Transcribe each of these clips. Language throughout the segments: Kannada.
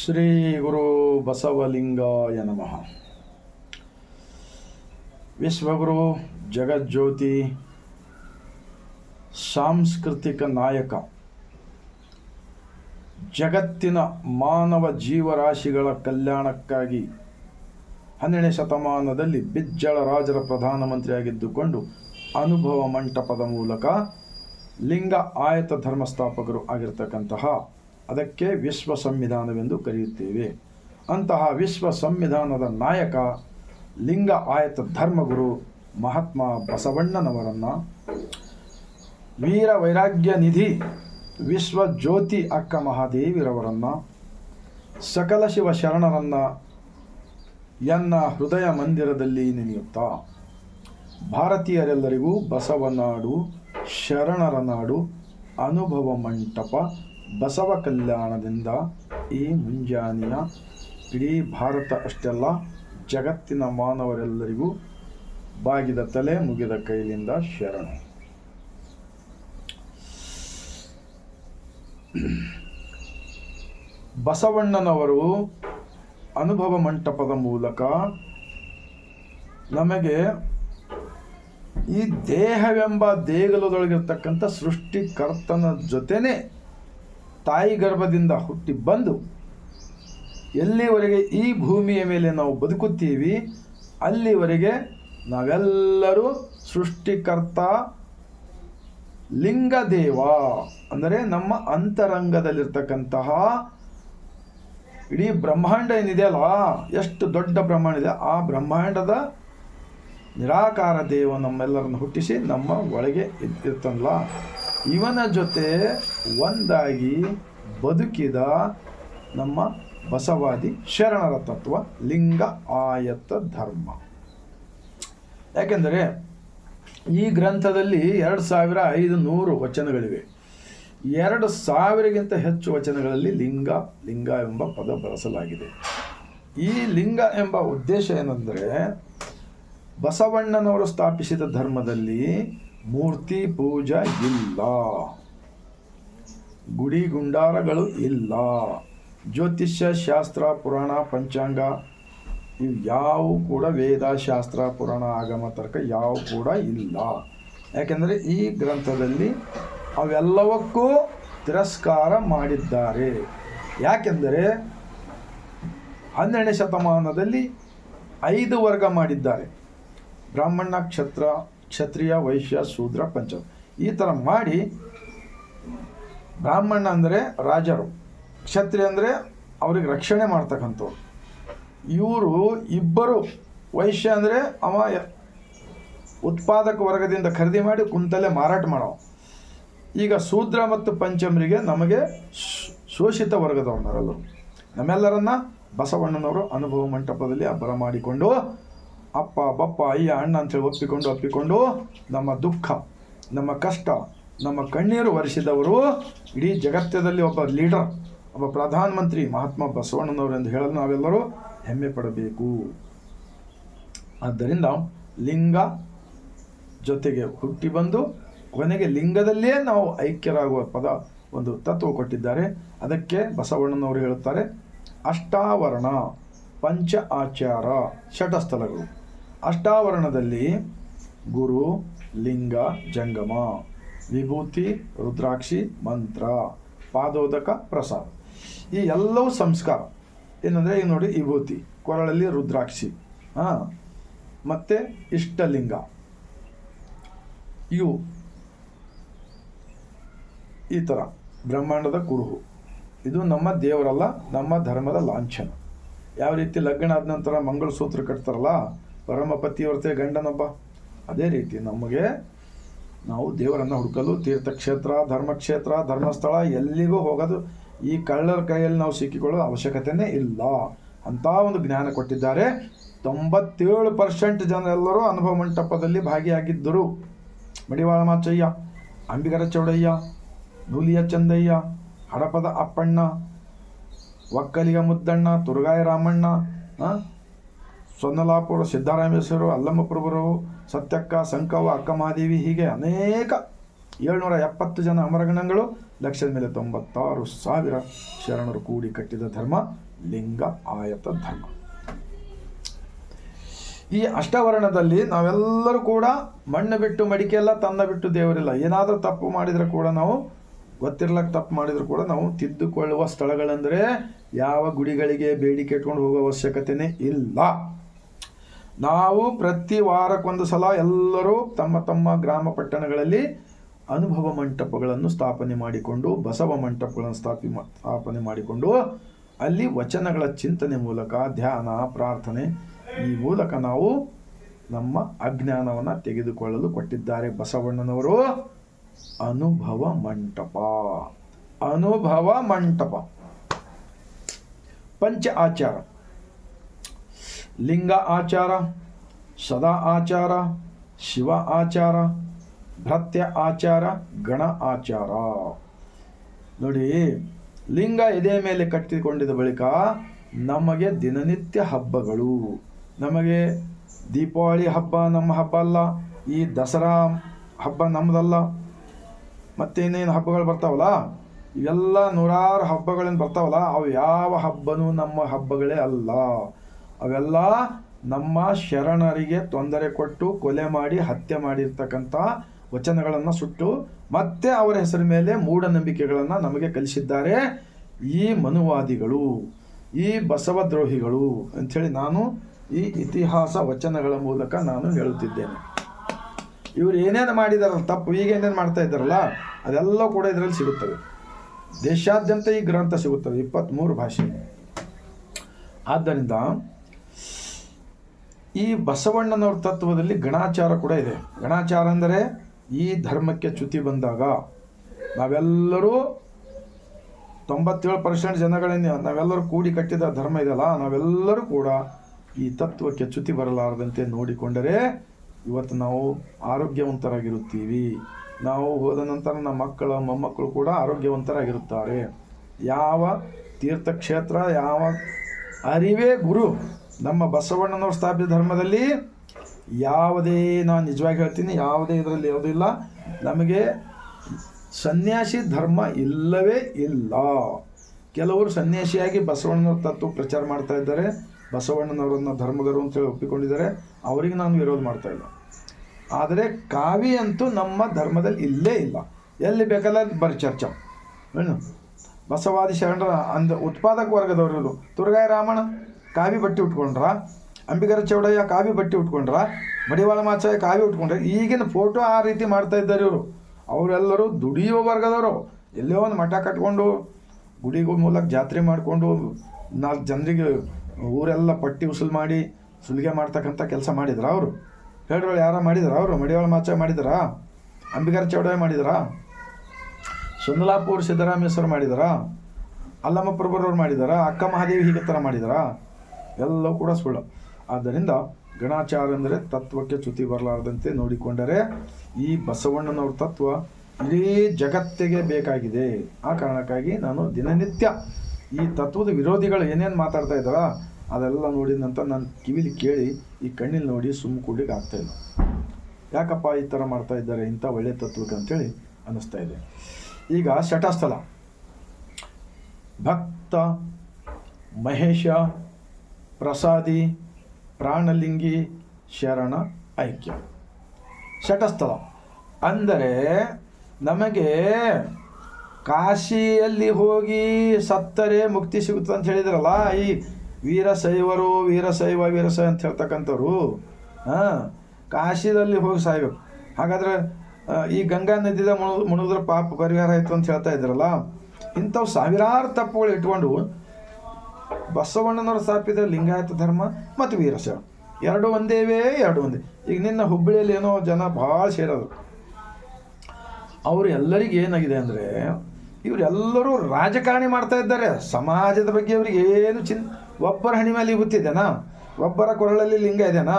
ಶ್ರೀ ಗುರು ಬಸವಲಿಂಗಾಯ ನಮಃ. ವಿಶ್ವಗುರು ಜಗಜ್ಯೋತಿ ಸಾಂಸ್ಕೃತಿಕ ನಾಯಕ, ಜಗತ್ತಿನ ಮಾನವ ಜೀವರಾಶಿಗಳ ಕಲ್ಯಾಣಕ್ಕಾಗಿ ಹನ್ನೆರಡನೇ ಶತಮಾನದಲ್ಲಿ ಬಿಜ್ಜಳ ರಾಜರ ಪ್ರಧಾನಮಂತ್ರಿಯಾಗಿದ್ದುಕೊಂಡು ಅನುಭವ ಮಂಟಪದ ಮೂಲಕ ಲಿಂಗ ಆಯತ ಧರ್ಮಸ್ಥಾಪಕರು ಆಗಿರ್ತಕ್ಕಂತಹ ಅದಕ್ಕೆ ವಿಶ್ವ ಸಂವಿಧಾನವೆಂದು ಕರೆಯುತ್ತೇವೆ. ಅಂತಹ ವಿಶ್ವ ಸಂವಿಧಾನದ ನಾಯಕ, ಲಿಂಗ ಆಯತ ಧರ್ಮಗುರು ಮಹಾತ್ಮ ಬಸವಣ್ಣನವರನ್ನು ವೀರ ವೈರಾಗ್ಯ ನಿಧಿ ವಿಶ್ವ ಜ್ಯೋತಿ ಅಕ್ಕ ಮಹಾದೇವಿರವರನ್ನು ಸಕಲ ಶಿವ ಶರಣರನ್ನು ಎನ್ನ ಹೃದಯ ಮಂದಿರದಲ್ಲಿ ನೆನೆಯುತ್ತಾ ಭಾರತೀಯರೆಲ್ಲರಿಗೂ ಬಸವನಾಡು ಶರಣರ ನಾಡು, ಅನುಭವ ಮಂಟಪ ಬಸವ ಕಲ್ಯಾಣದಿಂದ ಈ ಮುಂಜಾನೆಯ ಇಡೀ ಭಾರತ ಅಷ್ಟೆಲ್ಲ ಜಗತ್ತಿನ ಮಾನವರೆಲ್ಲರಿಗೂ ಬಾಗಿದ ತಲೆ ಮುಗಿದ ಕೈಲಿಂದ ಶರಣ. ಬಸವಣ್ಣನವರು ಅನುಭವ ಮಂಟಪದ ಮೂಲಕ ನಮಗೆ ಈ ದೇಹವೆಂಬ ದೇಗಲದೊಳಗಿರ್ತಕ್ಕಂಥ ಸೃಷ್ಟಿಕರ್ತನ ಜೊತೆನೆ ತಾಯಿ ಗರ್ಭದಿಂದ ಹುಟ್ಟಿ ಬಂದು ಎಲ್ಲಿವರೆಗೆ ಈ ಭೂಮಿಯ ಮೇಲೆ ನಾವು ಬದುಕುತ್ತೀವಿ, ಅಲ್ಲಿವರೆಗೆ ನಾವೆಲ್ಲರೂ ಸೃಷ್ಟಿಕರ್ತ ಲಿಂಗದೇವ ಅಂದರೆ ನಮ್ಮ ಅಂತರಂಗದಲ್ಲಿರ್ತಕ್ಕಂತಹ ಇಡೀ ಬ್ರಹ್ಮಾಂಡ ಏನಿದೆಯಲ್ಲ ಎಷ್ಟು ದೊಡ್ಡ ಬ್ರಹ್ಮಾಂಡ ಇದೆ, ಆ ಬ್ರಹ್ಮಾಂಡದ ನಿರಾಕಾರ ದೇವ ನಮ್ಮೆಲ್ಲರನ್ನು ಹುಟ್ಟಿಸಿ ನಮ್ಮ ಒಳಗೆ ಇರ್ತಾನಲ್ಲ. ಇವನ ಜೊತೆ ಒಂದಾಗಿ ಬದುಕಿದ ನಮ್ಮ ಬಸವಾದಿ ಶರಣರ ತತ್ವ, ಲಿಂಗ ಆಯತ ಧರ್ಮ. ಯಾಕೆಂದರೆ ಈ ಗ್ರಂಥದಲ್ಲಿ ಎರಡು ಸಾವಿರ ಐದು ನೂರು ವಚನಗಳಿವೆ. ಎರಡು ಸಾವಿರಗಿಂತ ಹೆಚ್ಚು ವಚನಗಳಲ್ಲಿ ಲಿಂಗ ಲಿಂಗ ಎಂಬ ಪದ ಬಳಸಲಾಗಿದೆ. ಈ ಲಿಂಗ ಎಂಬ ಉದ್ದೇಶ ಏನಂದರೆ ಬಸವಣ್ಣನವರು ಸ್ಥಾಪಿಸಿದ ಧರ್ಮದಲ್ಲಿ ಮೂರ್ತಿ ಪೂಜಾ ಇಲ್ಲ. ಗುಡಿ ಗುಂಡಾರಗಳು ಇಲ್ಲ. ಜ್ಯೋತಿಷ್ಯ, ಶಾಸ್ತ್ರ, ಪುರಾಣ, ಪಂಚಾಂಗ ಇವು ಯಾವ ಕೂಡ ವೇದ, ಶಾಸ್ತ್ರ, ಪುರಾಣ, ಆಗಮ, ತರ್ಕ ಯಾವ ಕೂಡ ಇಲ್ಲ. ಯಾಕೆಂದರೆ ಈ ಗ್ರಂಥದಲ್ಲಿ ಅವೆಲ್ಲವಕ್ಕೂ ತಿರಸ್ಕಾರ ಮಾಡಿದ್ದಾರೆ. ಯಾಕೆಂದರೆ ಹನ್ನೆರಡನೇ ಶತಮಾನದಲ್ಲಿ ಐದು ವರ್ಗ ಮಾಡಿದ್ದಾರೆ. ಬ್ರಾಹ್ಮಣ, ಕ್ಷತ್ರ ಕ್ಷತ್ರಿಯ, ವೈಶ್ಯ, ಶೂದ್ರ ಪಂಚ ಈ ಥರ ಮಾಡಿ ಬ್ರಾಹ್ಮಣ ಅಂದರೆ ರಾಜರು. ಕ್ಷತ್ರಿಯ ಅಂದರೆ ಅವ್ರಿಗೆ ರಕ್ಷಣೆ ಮಾಡ್ತಕ್ಕಂಥವ್ರು. ಇವರು ಇಬ್ಬರು, ವೈಶ್ಯ ಅಂದರೆ ಅವ ಉತ್ಪಾದಕ ವರ್ಗದಿಂದ ಖರೀದಿ ಮಾಡಿ ಕುಂತಲ್ಲೇ ಮಾರಾಟ ಮಾಡೋ. ಈಗ ಶೂದ್ರ ಮತ್ತು ಪಂಚಮರಿಗೆ ನಮಗೆ ಶೋಷಿತ ವರ್ಗದವರಲ್ಲರು ನಮ್ಮೆಲ್ಲರನ್ನ ಬಸವಣ್ಣನವರು ಅನುಭವ ಮಂಟಪದಲ್ಲಿ ಅಬ್ಬರ ಮಾಡಿಕೊಂಡು ಅಪ್ಪ, ಬಪ್ಪ, ಅಯ್ಯ, ಅಣ್ಣ ಅಂತೇಳಿ ಒಪ್ಪಿಕೊಂಡು ಒಪ್ಪಿಕೊಂಡು ನಮ್ಮ ದುಃಖ, ನಮ್ಮ ಕಷ್ಟ, ನಮ್ಮ ಕಣ್ಣೀರು ಒರೆಸಿದವರು ಇಡೀ ಜಗತ್ತದಲ್ಲಿ ಒಬ್ಬ ಲೀಡರ್ ಒಬ್ಬ ಪ್ರಧಾನಮಂತ್ರಿ ಮಹಾತ್ಮ ಬಸವಣ್ಣನವರು ಎಂದು ಹೇಳಲು ನಾವೆಲ್ಲರೂ ಹೆಮ್ಮೆ ಪಡಬೇಕು. ಆದ್ದರಿಂದ ಲಿಂಗ ಜೊತೆಗೆ ಹುಟ್ಟಿ ಬಂದು ಕೊನೆಗೆ ಲಿಂಗದಲ್ಲೇ ನಾವು ಐಕ್ಯರಾಗುವ ಪದ ಒಂದು ತತ್ವ ಕೊಟ್ಟಿದ್ದಾರೆ. ಅದಕ್ಕೆ ಬಸವಣ್ಣನವರು ಹೇಳುತ್ತಾರೆ, ಅಷ್ಟಾವರಣ, ಪಂಚ ಆಚಾರ, ಷಟಸ್ಥಲಗಳು. ಅಷ್ಟಾವರಣದಲ್ಲಿ ಗುರು, ಲಿಂಗ, ಜಂಗಮ, ವಿಭೂತಿ, ರುದ್ರಾಕ್ಷಿ, ಮಂತ್ರ, ಪಾದೋದಕ, ಪ್ರಸಾದ. ಈ ಎಲ್ಲವೂ ಸಂಸ್ಕಾರ. ಏನಂದರೆ ಈಗ ನೋಡಿ ವಿಭೂತಿ, ಕೊರಳಲ್ಲಿ ರುದ್ರಾಕ್ಷಿ, ಹಾಂ, ಮತ್ತು ಇಷ್ಟಲಿಂಗ. ಇವು ಈ ಥರ ಬ್ರಹ್ಮಾಂಡದ ಕುರುಹು. ಇದು ನಮ್ಮ ದೇವರಲ್ಲ, ನಮ್ಮ ಧರ್ಮದ ಲಾಂಛನ. ಯಾವ ರೀತಿ ಲಗ್ನ ಆದ ನಂತರ ಮಂಗಳಸೂತ್ರ ಕಟ್ತಾರಲ್ಲ ಪರಮ ಪತಿವ್ರತೆ ಗಂಡನೊಬ್ಬ. ಅದೇ ರೀತಿ ನಮಗೆ ನಾವು ದೇವರನ್ನು ಹುಡುಕಲು ತೀರ್ಥಕ್ಷೇತ್ರ, ಧರ್ಮಕ್ಷೇತ್ರ, ಧರ್ಮಸ್ಥಳ ಎಲ್ಲಿಗೂ ಹೋಗೋದು ಈ ಕಳ್ಳರ ಕೈಯಲ್ಲಿ ನಾವು ಸಿಕ್ಕಿಕೊಳ್ಳೋ ಅವಶ್ಯಕತೆಯೇ ಇಲ್ಲ. ಅಂತ ಒಂದು ಜ್ಞಾನ ಕೊಟ್ಟಿದ್ದಾರೆ. ತೊಂಬತ್ತೇಳು ಪರ್ಸೆಂಟ್ ಜನರೆಲ್ಲರೂ ಅನುಭವ ಮಂಟಪದಲ್ಲಿ ಭಾಗಿಯಾಗಿದ್ದರು. ಮಡಿವಾಳ ಮಾಚಯ್ಯ, ಅಂಬಿಗರ ಚೌಡಯ್ಯ, ನೂಲಿಯ ಚಂದಯ್ಯ, ಹಡಪದ ಅಪ್ಪಣ್ಣ, ಒಕ್ಕಲಿಗ ಮುದ್ದಣ್ಣ, ತುರುಗಾಯ ರಾಮಣ್ಣ ಸೊನ್ನಲಾಪುರ ಸಿದ್ದರಾಮೇಶ್ವರು ಅಲ್ಲಮ್ಮಪ್ರಭುರು ಸತ್ಯಕ್ಕ, ಸಂಕವ್ವ, ಅಕ್ಕ ಮಹಾದೇವಿ ಹೀಗೆ ಅನೇಕ ಏಳ್ನೂರ ಎಪ್ಪತ್ತು ಜನ ಅಮರಗಣಗಳು, ಲಕ್ಷದ ಮೇಲೆ ತೊಂಬತ್ತಾರು ಸಾವಿರ ಶರಣರು ಕೂಡಿ ಕಟ್ಟಿದ ಧರ್ಮ, ಲಿಂಗ ಆಯತ ಧರ್ಮ. ಈ ಅಷ್ಟವರ್ಣದಲ್ಲಿ ನಾವೆಲ್ಲರೂ ಕೂಡ ಮಣ್ಣು ಬಿಟ್ಟು ಮಡಿಕೆ ಎಲ್ಲ ತನ್ನ ಬಿಟ್ಟು ದೇವರಿಲ್ಲ ಏನಾದರೂ ತಪ್ಪು ಮಾಡಿದರೆ ಕೂಡ ನಾವು ಗೊತ್ತಿರ್ಲಕ್ಕೆ ತಪ್ಪು ಮಾಡಿದರೂ ಕೂಡ ನಾವು ತಿದ್ದುಕೊಳ್ಳುವ ಸ್ಥಳಗಳೆಂದರೆ ಯಾವ ಗುಡಿಗಳಿಗೆ ಬೇಡಿಕೆ ಇಟ್ಕೊಂಡು ಹೋಗೋ ಅವಶ್ಯಕತೆಯೇ ಇಲ್ಲ. ನಾವು ಪ್ರತಿ ವಾರಕ್ಕೊಂದು ಸಲ ಎಲ್ಲರೂ ತಮ್ಮ ತಮ್ಮ ಗ್ರಾಮ ಪಟ್ಟಣಗಳಲ್ಲಿ ಅನುಭವ ಮಂಟಪಗಳನ್ನು ಸ್ಥಾಪನೆ ಮಾಡಿಕೊಂಡು, ಬಸವ ಮಂಟಪಗಳನ್ನು ಸ್ಥಾಪಿ ಸ್ಥಾಪನೆ ಮಾಡಿಕೊಂಡು ಅಲ್ಲಿ ವಚನಗಳ ಚಿಂತನೆ ಮೂಲಕ, ಧ್ಯಾನ, ಪ್ರಾರ್ಥನೆ ಈ ಮೂಲಕ ನಾವು ನಮ್ಮ ಅಜ್ಞಾನವನ್ನು ತೆಗೆದುಕೊಳ್ಳಲು ಕೊಟ್ಟಿದ್ದಾರೆ ಬಸವಣ್ಣನವರು. ಅನುಭವ ಮಂಟಪ. ಅನುಭವ ಮಂಟಪ. ಪಂಚ ಆಚಾರ. ಲಿಂಗ ಆಚಾರ, ಸದಾ ಆಚಾರ, ಶಿವ ಆಚಾರ, ಭ್ರತ್ಯ ಆಚಾರ, ಗಣ ಆಚಾರ. ನೋಡಿ, ಲಿಂಗ ಎದೆ ಮೇಲೆ ಕಟ್ಟಿಕೊಂಡಿದ ಬಳಿಕ ನಮಗೆ ದಿನನಿತ್ಯ ಹಬ್ಬಗಳು. ನಮಗೆ ದೀಪಾವಳಿ ಹಬ್ಬ ನಮ್ಮ ಹಬ್ಬ ಅಲ್ಲ, ಈ ದಸರಾ ಹಬ್ಬ ನಮ್ಮದಲ್ಲ ಮತ್ತೇನೇನು ಹಬ್ಬಗಳು ಬರ್ತಾವಲ್ಲ? ಇವೆಲ್ಲ ನೂರಾರು ಹಬ್ಬಗಳೇನು ಬರ್ತಾವಲ್ಲ, ಅವು ಯಾವ ಹಬ್ಬನೂ ನಮ್ಮ ಹಬ್ಬಗಳೇ ಅಲ್ಲ. ಅವೆಲ್ಲ ನಮ್ಮ ಶರಣರಿಗೆ ತೊಂದರೆ ಕೊಟ್ಟು ಕೊಲೆ ಮಾಡಿ ಹತ್ಯೆ ಮಾಡಿರ್ತಕ್ಕಂಥ ವಚನಗಳನ್ನು ಸುಟ್ಟು ಮತ್ತೆ ಅವರ ಹೆಸರ ಮೇಲೆ ಮೂಢನಂಬಿಕೆಗಳನ್ನು ನಮಗೆ ಕಲಿಸಿದ್ದಾರೆ ಈ ಮನುವಾದಿಗಳು, ಈ ಬಸವದ್ರೋಹಿಗಳು ಅಂಥೇಳಿ ನಾನು ಈ ಇತಿಹಾಸ ವಚನಗಳ ಮೂಲಕ ನಾನು ಹೇಳುತ್ತಿದ್ದೇನೆ. ಇವರು ಏನೇನು ಮಾಡಿದಾರಲ್ಲ ತಪ್ಪು, ಈಗ ಏನೇನು ಮಾಡ್ತಾ ಇದ್ದಾರಲ್ಲ, ಅದೆಲ್ಲ ಕೂಡ ಇದರಲ್ಲಿ ಸಿಗುತ್ತವೆ. ದೇಶಾದ್ಯಂತ ಈ ಗ್ರಂಥ ಸಿಗುತ್ತವೆ ಇಪ್ಪತ್ತ್ಮೂರು ಭಾಷೆ ಆದ್ದರಿಂದ ಈ ಬಸವಣ್ಣನವ್ರ ತತ್ವದಲ್ಲಿ ಗಣಾಚಾರ ಕೂಡ ಇದೆ. ಗಣಾಚಾರ ಅಂದರೆ ಈ ಧರ್ಮಕ್ಕೆ ಚ್ಯುತಿ ಬಂದಾಗ ನಾವೆಲ್ಲರೂ ತೊಂಬತ್ತೇಳು ಪರ್ಸೆಂಟ್ ಜನಗಳನ್ನ, ನಾವೆಲ್ಲರೂ ಕೂಡಿ ಕಟ್ಟಿದ ಧರ್ಮ ಇದೆಯಲ್ಲ, ನಾವೆಲ್ಲರೂ ಕೂಡ ಈ ತತ್ವಕ್ಕೆ ಚ್ಯುತಿ ಬರಲಾರದಂತೆ ನೋಡಿಕೊಂಡರೆ ಇವತ್ತು ನಾವು ಆರೋಗ್ಯವಂತರಾಗಿರುತ್ತೀವಿ. ನಾವು ಹೋದ ನಂತರ ನಮ್ಮ ಮಕ್ಕಳ, ಮೊಮ್ಮಕ್ಕಳು ಕೂಡ ಆರೋಗ್ಯವಂತರಾಗಿರುತ್ತಾರೆ. ಯಾವ ತೀರ್ಥಕ್ಷೇತ್ರ, ಯಾವ ಅರಿವೇ ಗುರು ನಮ್ಮ ಬಸವಣ್ಣನವರು ಸ್ಥಾಪಿತ ಧರ್ಮದಲ್ಲಿ ಯಾವುದೇ, ನಾನು ನಿಜವಾಗಿ ಹೇಳ್ತೀನಿ, ಯಾವುದೇ ಇದರಲ್ಲಿ ಯಾವುದೂ ಇಲ್ಲ. ನಮಗೆ ಸನ್ಯಾಸಿ ಧರ್ಮ ಇಲ್ಲವೇ ಇಲ್ಲ. ಕೆಲವರು ಸನ್ಯಾಸಿಯಾಗಿ ಬಸವಣ್ಣನವ್ರ ತತ್ವ ಪ್ರಚಾರ ಮಾಡ್ತಾ ಇದ್ದಾರೆ. ಬಸವಣ್ಣನವರನ್ನ ಧರ್ಮಗರು ಅಂತೇಳಿ ಒಪ್ಪಿಕೊಂಡಿದ್ದಾರೆ. ಅವರಿಗೆ ನಾನು ವಿರೋಧ ಮಾಡ್ತಾ ಇಲ್ಲ. ಆದರೆ ಕಾವಿ ಅಂತೂ ನಮ್ಮ ಧರ್ಮದಲ್ಲಿ ಇಲ್ಲೇ ಇಲ್ಲ. ಎಲ್ಲಿ ಬೇಕಲ್ಲ ಬರ ಚರ್ಚ. ಬಸವಾದಿ ಶರಣರ ಅಂದ ಉತ್ಪಾದಕ ವರ್ಗದವರು ತುರ್ಗಾಯ ರಾಮಣ್ಣ. ಕಾವಿ ಬಟ್ಟೆ ಉಟ್ಕೊಂಡ್ರ, ಅಂಬಿಗರ ಚೌಡಯ್ಯ ಕಾವಿ ಬಟ್ಟೆ ಉಟ್ಕೊಂಡ್ರ, ಮಡಿವಾಳ ಮಾಚಾಯ ಕಾವಿ ಉಟ್ಕೊಂಡ್ರೆ, ಈಗಿನ ಫೋಟೋ ಆ ರೀತಿ ಮಾಡ್ತಾ ಇದ್ದಾರೆ ಇವರು. ಅವರೆಲ್ಲರೂ ದುಡಿಯುವ ವರ್ಗದವರು. ಎಲ್ಲೋ ಒಂದು ಮಠ ಕಟ್ಕೊಂಡು ಗುಡಿಗಳ ಮೂಲಕ ಜಾತ್ರೆ ಮಾಡಿಕೊಂಡು, ನಾಲ್ಕು ಜನರಿಗೆ ಊರೆಲ್ಲ ಪಟ್ಟಿ ಉಸುಲು ಮಾಡಿ, ಸುಲಿಗೆ ಮಾಡ್ತಕ್ಕಂಥ ಕೆಲಸ ಮಾಡಿದ್ರ ಅವರು. ಹೇಳ್ರಿ ಯಾರ ಮಾಡಿದ್ರ ಅವರು? ಮಡಿವಾಳ ಮಾಚಾಯ ಮಾಡಿದ್ರಾ? ಅಂಬಿಗರ ಚೌಡಯ್ಯ ಮಾಡಿದ್ರಾ? ಸುಂದಲಾಪುರ ಸಿದ್ದರಾಮೇಶ್ವರ ಮಾಡಿದಾರ? ಅಲ್ಲಮ್ಮ ಪ್ರಭುರವ್ರು ಮಾಡಿದ್ದಾರಾ ಅಕ್ಕ ಮಹಾದೇವಿ ಹೀಗೆ ಥರ ಮಾಡಿದಾರ? ಎಲ್ಲವೂ ಕೂಡ ಸುಳ್ಳು. ಆದ್ದರಿಂದ ಗಣಾಚಾರ ಅಂದರೆ ತತ್ವಕ್ಕೆ ಚ್ಯುತಿ ಬರಲಾರದಂತೆ ನೋಡಿಕೊಂಡರೆ ಈ ಬಸವಣ್ಣನವ್ರ ತತ್ವ ಇಡೀ ಜಗತ್ತಿಗೆ ಬೇಕಾಗಿದೆ. ಆ ಕಾರಣಕ್ಕಾಗಿ ನಾನು ದಿನನಿತ್ಯ ಈ ತತ್ವದ ವಿರೋಧಿಗಳು ಏನೇನು ಮಾತಾಡ್ತಾ ಇದ್ದಾರ, ಅದೆಲ್ಲ ನೋಡಿದ ನಂತರ ನಾನು ಕಿವಿಲಿ ಕೇಳಿ ಈ ಕಣ್ಣಿಲ್ ನೋಡಿ ಸುಮ್ಮ ಕುಡಿಕೆ ಆಗ್ತಾ ಇಲ್ಲ. ಯಾಕಪ್ಪ ಈ ಥರ ಮಾಡ್ತಾ ಇದ್ದಾರೆ, ಇಂಥ ಒಳ್ಳೆಯ ತತ್ವಕ್ಕೆ ಅಂತೇಳಿ ಅನ್ನಿಸ್ತಾ ಇದೆ. ಈಗ ಶಟಸ್ಥಲ ಭಕ್ತ ಮಹೇಶ ಪ್ರಸಾದಿ, ಪ್ರಾಣಲಿಂಗಿ, ಶರಣ, ಐಕ್ಯ. ಶಟಸ್ಥಲ ಅಂದರೆ ನಮಗೆ ಕಾಶಿಯಲ್ಲಿ ಹೋಗಿ ಸತ್ತರೆ ಮುಕ್ತಿ ಸಿಗುತ್ತೆ ಅಂತ ಹೇಳಿದ್ರಲ್ಲ, ಈ ವೀರಶೈವರು, ವೀರಶೈವ ವೀರಶೈವ ಅಂತ ಹೇಳ್ತಕ್ಕಂಥವ್ರು ಹಾಂ ಕಾಶಿದಲ್ಲಿ ಹೋಗಿ ಸಾಯ್ಬೇಕು. ಹಾಗಾದ್ರೆ ಈ ಗಂಗಾ ನದಿದ ಮುಣು ಮುಣಿದ್ರೆ ಪಾಪ ಪರಿಹಾರ ಆಯಿತು ಅಂತ ಹೇಳ್ತಾ ಇದ್ರಲ್ಲ, ಇಂಥವು ಸಾವಿರಾರು ತಪ್ಪುಗಳು ಇಟ್ಕೊಂಡು ಬಸವಣ್ಣನವರು ಸ್ಥಾಪಿತ ಲಿಂಗಾಯತ ಧರ್ಮ ಮತ್ತು ವೀರಶೈವ ಎರಡು ಒಂದೇವೇ ಎರಡು ಒಂದೇ. ಈಗ ನಿನ್ನ ಹುಬ್ಬಳ್ಳಿಯಲ್ಲಿ ಏನೋ ಜನ ಭಾಳ ಸೇರೋದು ಅವರು ಎಲ್ಲರಿಗೆ ಏನಾಗಿದೆ ಅಂದರೆ, ಇವರೆಲ್ಲರೂ ರಾಜಕಾರಣಿ ಮಾಡ್ತಾ ಇದ್ದಾರೆ. ಸಮಾಜದ ಬಗ್ಗೆ ಅವ್ರಿಗೆ ಏನು ಚಿನ್, ಒಬ್ಬರ ಹಣಿ ಮೇಲೆ ಗೊತ್ತಿದೆನಾ ಒಬ್ಬರ ಕೊರಳಲ್ಲಿ ಲಿಂಗ ಇದೆನಾ?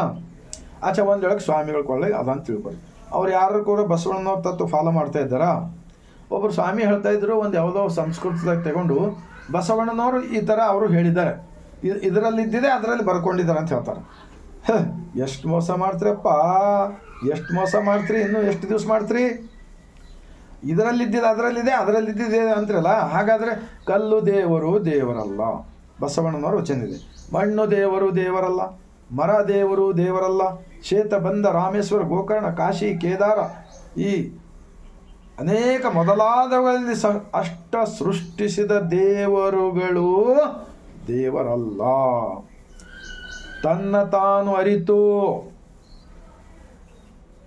ಆಚೆ ಒಂದೊಳಗೆ ಸ್ವಾಮಿಗಳ ಕೊರಳಿಗೆ ಅದಂತ ತಿಳ್ಕೊಳ್ಳಿ. ಅವ್ರು ಯಾರು ಕೂಡ ಬಸವಣ್ಣನವ್ರ ತತ್ವ ಫಾಲೋ ಮಾಡ್ತಾ ಇದ್ದಾರಾ? ಒಬ್ಬರು ಸ್ವಾಮಿ ಹೇಳ್ತಾ ಇದ್ರು, ಒಂದು ಯಾವುದೋ ಸಂಸ್ಕೃತದಾಗ ತಗೊಂಡು ಬಸವಣ್ಣನವರು ಈ ಥರ ಅವರು ಹೇಳಿದ್ದಾರೆ. ಇದರಲ್ಲಿ ಇದರಲ್ಲಿದ್ದಿದೆ, ಅದರಲ್ಲಿ ಬರ್ಕೊಂಡಿದ್ದಾರೆ ಅಂತ ಹೇಳ್ತಾರೆ. ಎಷ್ಟು ಮೋಸ ಮಾಡ್ತೀರಪ್ಪ? ಎಷ್ಟು ಮೋಸ ಮಾಡ್ತೀರಿ? ಇನ್ನೂ ಎಷ್ಟು ದಿವಸ ಮಾಡ್ತೀರಿ? ಇದರಲ್ಲಿದ್ದಿದ್ದು ಅದರಲ್ಲಿದೆ, ಅದರಲ್ಲಿದ್ದಿದೆ ಅಂತಿರಲ್ಲ? ಹಾಗಾದರೆ ಕಲ್ಲು ದೇವರು ದೇವರಲ್ಲ. ಬಸವಣ್ಣನವರು ಚೆಂದಿದೆ. ಮಣ್ಣು ದೇವರು ದೇವರಲ್ಲ. ಮರ ದೇವರು ದೇವರಲ್ಲ. ಶ್ವೇತ ಬಂದ ರಾಮೇಶ್ವರ, ಗೋಕರ್ಣ, ಕಾಶಿ, ಕೇದಾರ ಈ ಅನೇಕ ಮೊದಲಾದವುಗಳಲ್ಲಿ ಸ, ಅಷ್ಟ ಸೃಷ್ಟಿಸಿದ ದೇವರುಗಳು ದೇವರಲ್ಲ. ತನ್ನ ತಾನು ಅರಿತು.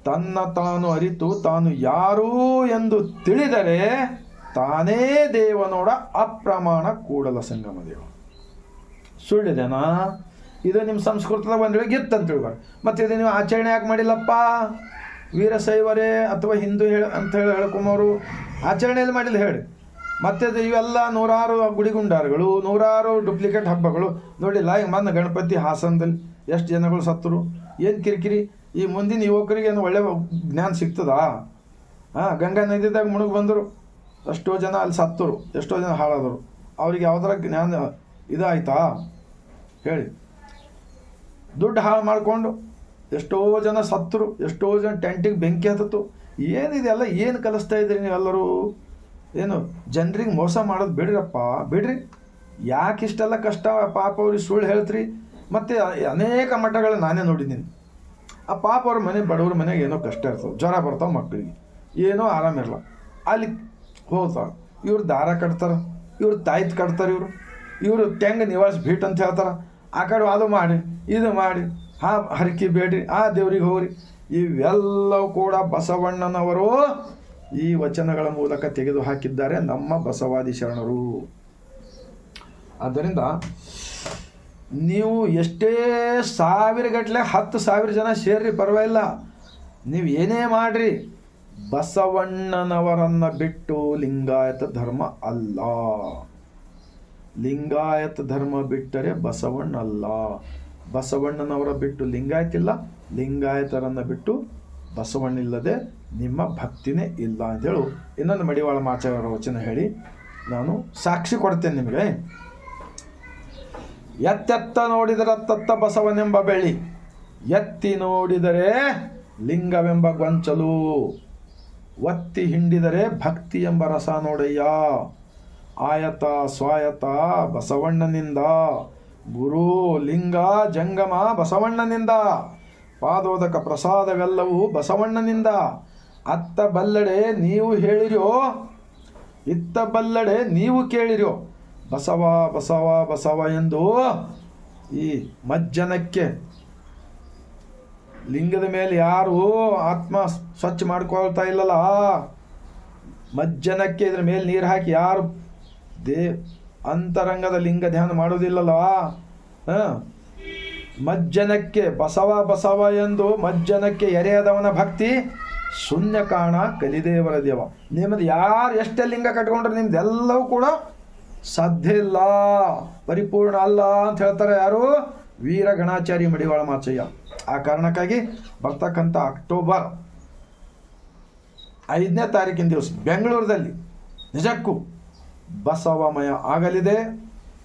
ತನ್ನ ತಾನು ಅರಿತು, ತಾನು ಯಾರು ಎಂದು ತಿಳಿದರೆ ತಾನೇ ದೇವನೋಡ ಅಪ್ರಮಾಣ ಕೂಡಲ ಸಂಗಮ ದೇವ. ಸುಳ್ಳಿದೆನಾ? ಇದು ನಿಮ್ಮ ಸಂಸ್ಕೃತದ ಒಂದು ವೇಳೆ ಗಿತ್ತು ಅಂತ ತಿಳ್ಬಾರ್ದು ಮತ್ತೆ ಇದು ನೀವು ಆಚರಣೆ ಯಾಕೆ ಮಾಡಿಲ್ಲಪ್ಪ? ವೀರಶೈವರೇ ಅಥವಾ ಹಿಂದೂ ಹೇಳ ಅಂತ ಹೇಳಿ ಹೇಳ್ಕೊಂಬವರು, ಆಚರಣೆಯಲ್ಲಿ ಮಾಡಿಲ್ಲ ಹೇಳಿ. ಮತ್ತೆ ಇವೆಲ್ಲ ನೂರಾರು ಗುಡಿಗುಂಡಾರುಗಳು, ನೂರಾರು ಡುಪ್ಲಿಕೇಟ್ ಹಬ್ಬಗಳು. ನೋಡಿಲ್ಲ ಈಗ ಮೊನ್ನೆ ಗಣಪತಿ ಹಾಸನದಲ್ಲಿ ಎಷ್ಟು ಜನಗಳು ಸತ್ತರು. ಏನು ಕಿರಿಕಿರಿ, ಈ ಮುಂದಿನ ಯುವಕರಿಗೆ ಏನು ಒಳ್ಳೆ ಜ್ಞಾನ ಸಿಗ್ತದಾ? ಹಾಂ, ಗಂಗಾ ನದಿದಾಗ ಮುಳುಗಿ ಬಂದರು. ಎಷ್ಟೋ ಜನ ಅಲ್ಲಿ ಸತ್ತರು, ಎಷ್ಟೋ ಜನ ಹಾಳಾದರು. ಅವ್ರಿಗೆ ಯಾವ್ದಾರ ಜ್ಞಾನ ಇದಾಯ್ತಾ? ಹೇಳಿ. ದುಡ್ಡು ಹಾಳು ಮಾಡಿಕೊಂಡು ಎಷ್ಟೋ ಜನ ಸತ್ತರು, ಎಷ್ಟೋ ಜನ ಟೆಂಟಿಗೆ ಬೆಂಕಿ ಹತ್ತಿತು ಏನಿದೆಲ್ಲ ಏನು ಕಲಿಸ್ತಾ ಇದ್ದೀರಿ ನೀವೆಲ್ಲರೂ? ಏನು, ಜನರಿಗೆ ಮೋಸ ಮಾಡೋದು ಬಿಡ್ರಪ್ಪ, ಬಿಡ್ರಿ. ಯಾಕೆ ಇಷ್ಟೆಲ್ಲ ಕಷ್ಟ ಪಾಪ ಅವ್ರಿಗೆ ಸುಳ್ಳು ಹೇಳ್ತ್ರಿ? ಮತ್ತು ಅನೇಕ ಮಠಗಳು ನಾನೇ ನೋಡಿದ್ದೀನಿ. ಆ ಪಾಪ ಅವ್ರ ಮನೆ, ಬಡವ್ರ ಮನೆಗೆ ಏನೋ ಕಷ್ಟ ಇರ್ತವೆ ಜ್ವರ ಬರ್ತಾವೆ ಮಕ್ಕಳಿಗೆ ಏನೋ ಆರಾಮಿರಲ್ಲ ಅಲ್ಲಿ ಹೋಗ್ತಾವೆ. ಇವ್ರು ದಾರ ಕಟ್ತಾರೆ, ಇವ್ರು ತಾಯ್ತು ಕಟ್ತಾರೆ ಇವರು. ಇವರು ತೆಂಗ ನಿವಾಸ ಭೀಟ್ ಅಂತ ಹೇಳ್ತಾರೆ. ಆ ಕಡೆ ಅದು ಮಾಡಿ, ಇದು ಮಾಡಿ. ಹಾ ಹರಕೆ ಬೇಡ್ರಿ, ಆ ದೇವ್ರಿಗೆ ಹೋಗ್ರಿ. ಇವೆಲ್ಲವೂ ಕೂಡ ಬಸವಣ್ಣನವರು ಈ ವಚನಗಳ ಮೂಲಕ ತೆಗೆದು ಹಾಕಿದ್ದಾರೆ ನಮ್ಮ ಬಸವಾದಿ ಶರಣರು. ಆದ್ದರಿಂದ ನೀವು ಎಷ್ಟೇ ಸಾವಿರ ಗಟ್ಟಲೆ ಹತ್ತು ಸಾವಿರ ಜನ ಸೇರ್ರಿ, ಪರವಾಗಿಲ್ಲ. ನೀವು ಏನೇ ಮಾಡ್ರಿ, ಬಸವಣ್ಣನವರನ್ನು ಬಿಟ್ಟು ಲಿಂಗಾಯತ ಧರ್ಮ ಅಲ್ಲ. ಲಿಂಗಾಯತ ಧರ್ಮ ಬಿಟ್ಟರೆ ಬಸವಣ್ಣ ಅಲ್ಲ ಬಸವಣ್ಣನವರ ಬಿಟ್ಟು ಲಿಂಗಾಯತಿಲ್ಲ. ಲಿಂಗಾಯತರನ್ನು ಬಿಟ್ಟು ಬಸವಣ್ಣಿಲ್ಲದೆ ನಿಮ್ಮ ಭಕ್ತಿನೇ ಇಲ್ಲ ಅಂತೇಳು ಇನ್ನೊಂದು ಮಡಿವಾಳ ಮಾಚಾರ ವಚನ ಹೇಳಿ. ನಾನು ಸಾಕ್ಷಿ ಕೊಡ್ತೇನೆ ನಿಮಗೆ. ಎತ್ತೆತ್ತ ನೋಡಿದರೆ ತತ್ತ ಬಸವನೆಂಬ ಬೆಳಿ ಎತ್ತಿ ನೋಡಿದರೆ ಲಿಂಗವೆಂಬ ಗೊಂಚಲು. ಒತ್ತಿ ಹಿಂಡಿದರೆ ಭಕ್ತಿ ಎಂಬ ರಸ ನೋಡಯ್ಯ. ಆಯತ ಸ್ವಾಯತ ಬಸವಣ್ಣನಿಂದ. ಗುರು ಲಿಂಗ ಜಂಗಮ ಬಸವಣ್ಣನಿಂದ. ಪಾದೋದಕ ಪ್ರಸಾದವೆಲ್ಲವೂ ಬಸವಣ್ಣನಿಂದ. ಅತ್ತ ಬಲ್ಲಡೆ ನೀವು ಹೇಳಿರೋ, ಇತ್ತ ಬಲ್ಲಡೆ ನೀವು ಕೇಳಿರೋ. ಬಸವ ಬಸವ ಬಸವ ಎಂದು ಈ ಮಜ್ಜನಕ್ಕೆ ಲಿಂಗದ ಮೇಲೆ ಯಾರು ಆತ್ಮ ಸ್ವಚ್ಛ ಮಾಡ್ಕೊಳ್ತಾ ಇಲ್ಲಲ್ಲ. ಮಜ್ಜನಕ್ಕೆ ಇದ್ರ ಮೇಲೆ ನೀರು ಹಾಕಿ ಯಾರು ದೇ ಅಂತರಂಗದ ಲಿಂಗ ಧ್ಯಾನ ಮಾಡೋದಿಲ್ಲಲ್ಲ ಹಾಂ? ಮಜ್ಜನಕ್ಕೆ ಬಸವ ಬಸವ ಎಂದು ಮಜ್ಜನಕ್ಕೆ ಎರೆಯದವನ ಭಕ್ತಿ ಶೂನ್ಯ ಕಾಣ ಕಲಿದೇವರ ದೇವ. ನಿಮ್ಮದು ಯಾರು ಎಷ್ಟೇ ಲಿಂಗ ಕಟ್ಕೊಂಡ್ರೆ ನಿಮ್ದೆಲ್ಲವೂ ಕೂಡ ಸಾಧ್ಯ ಇಲ್ಲ. ಪರಿಪೂರ್ಣ ಅಲ್ಲ ಅಂತ ಹೇಳ್ತಾರೆ ಯಾರು? ವೀರ ಗಣಾಚಾರಿ ಮಡಿವಾಳ ಮಾಚಯ್ಯ. ಆ ಕಾರಣಕ್ಕಾಗಿ ಬರ್ತಕ್ಕಂಥ ಅಕ್ಟೋಬರ್ ಐದನೇ ತಾರೀಕಿನ ದಿವಸ ಬೆಂಗಳೂರದಲ್ಲಿ ನಿಜಕ್ಕೂ ಬಸವಮಯ ಆಗಲಿದೆ.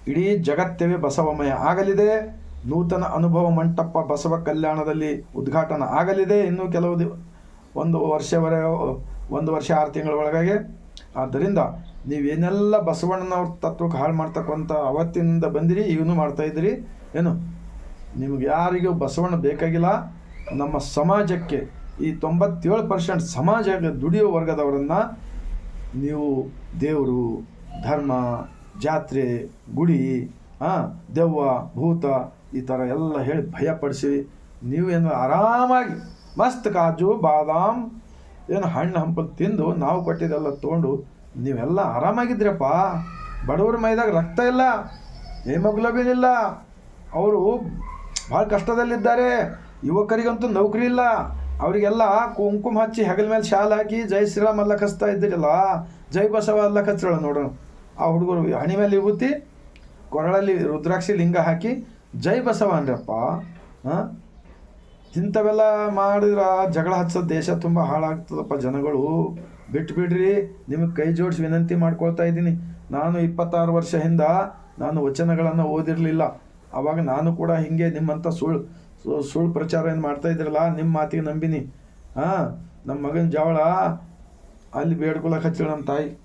ಇಡೀ ಜಗತ್ತವೇ ಬಸವಮಯ ಆಗಲಿದೆ. ನೂತನ ಅನುಭವ ಮಂಟಪ ಬಸವ ಕಲ್ಯಾಣದಲ್ಲಿ ಉದ್ಘಾಟನೆ ಆಗಲಿದೆ. ಇನ್ನೂ ಕೆಲವು ದಿ ಒಂದು ವರ್ಷವರೆ, ಒಂದು ವರ್ಷ ಆರು ತಿಂಗಳ ಒಳಗಾಗಿ. ಆದ್ದರಿಂದ ನೀವೇನೆಲ್ಲ ಬಸವಣ್ಣನವ್ರ ತತ್ವಕ್ಕೆ ಹಾಳು ಮಾಡ್ತಕ್ಕಂಥ ಅವತ್ತಿನಿಂದ ಬಂದಿರಿ ಇವನು ಮಾಡ್ತಾ ಇದ್ದೀರಿ. ಏನು? ನಿಮ್ಗೆ ಯಾರಿಗೂ ಬಸವಣ್ಣ ಬೇಕಾಗಿಲ್ಲ. ನಮ್ಮ ಸಮಾಜಕ್ಕೆ ಈ ತೊಂಬತ್ತೇಳು ಪರ್ಸೆಂಟ್ ಸಮಾಜ ದುಡಿಯೋ ವರ್ಗದವರನ್ನು ನೀವು ದೇವರು. ಧರ್ಮ, ಜಾತ್ರೆ, ಗುಡಿ ದೆವ್ವ, ಭೂತ, ಈ ಥರ ಎಲ್ಲ ಹೇಳಿ ಭಯಪಡಿಸಿ ನೀವೇನು ಆರಾಮಾಗಿ ಮಸ್ತ್ ಕಾಜು, ಬಾದಾಮ್, ಏನು ಹಣ್ಣು ಹಂಪಲು ತಿಂದು ನಾವು ಕೊಟ್ಟಿದ್ದೆಲ್ಲ ತೊಗೊಂಡು ನೀವೆಲ್ಲ ಆರಾಮಾಗಿದ್ರಪ್ಪ ಬಡವ್ರ ಮೈದಾಗ ರಕ್ತ ಇಲ್ಲ, ಹೇಮೋಗ್ಲೋಬಿನ್ ಇಲ್ಲ, ಅವರು ಭಾಳ ಕಷ್ಟದಲ್ಲಿದ್ದಾರೆ, ಯುವಕರಿಗಂತೂ ನೌಕರಿ ಇಲ್ಲ, ಅವರಿಗೆಲ್ಲ ಕುಂಕುಮ ಹಚ್ಚಿ ಹೆಗಲ ಮೇಲೆ ಶಾಲ್ ಹಾಕಿ ಜೈ ಶ್ರೀರಾಮ್ ಎಲ್ಲ ಕಸ್ತಾ ಇದ್ದೀರಲ್ಲ. ಜೈ ಬಸವ ಅಲ್ಲ ಕಚ್ಚಳ ನೋಡೋಣ ಆ ಹುಡುಗರು ಹಣಿ ಮೇಲೆ ವಿಭೂತಿ ಕೊರಳಲ್ಲಿ ರುದ್ರಾಕ್ಷಿ ಲಿಂಗ ಹಾಕಿ ಜೈ ಬಸವ ಅನ್ರಪ್ಪ ಹಾಂ? ಇಂಥವೆಲ್ಲ ಮಾಡಿದ್ರೆ ಜಗಳ ಹಚ್ಚೋ ದೇಶ ತುಂಬ ಹಾಳಾಗ್ತದಪ್ಪ ಜನಗಳು. ಬಿಟ್ಟು ಬಿಡ್ರಿ, ನಿಮಗೆ ಕೈ ಜೋಡಿಸಿ ವಿನಂತಿ ಮಾಡ್ಕೊಳ್ತಾ ಇದ್ದೀನಿ. ನಾನು ಇಪ್ಪತ್ತಾರು ವರ್ಷ ಹಿಂದ ನಾನು ವಚನಗಳನ್ನು ಓದಿರಲಿಲ್ಲ. ಆವಾಗ ನಾನು ಕೂಡ ಹಿಂಗೆ ನಿಮ್ಮಂಥ ಸುಳ್ಳು ಸುಳ್ಳು ಪ್ರಚಾರ ಏನು ಮಾಡ್ತಾ ಇದ್ರಲ್ಲ ನಿಮ್ಮ ಮಾತಿಗೆ ನಂಬಿನಿ. ಹಾಂ? ನಮ್ಮ ಮಗನ ಜವಳ ಅಲ್ಲಿ ಬೇಡ್ಕೊಳಕ್ಕೆ ಹಚ್ಚಿಳ ನಮ್ಮ ತಾಯಿ.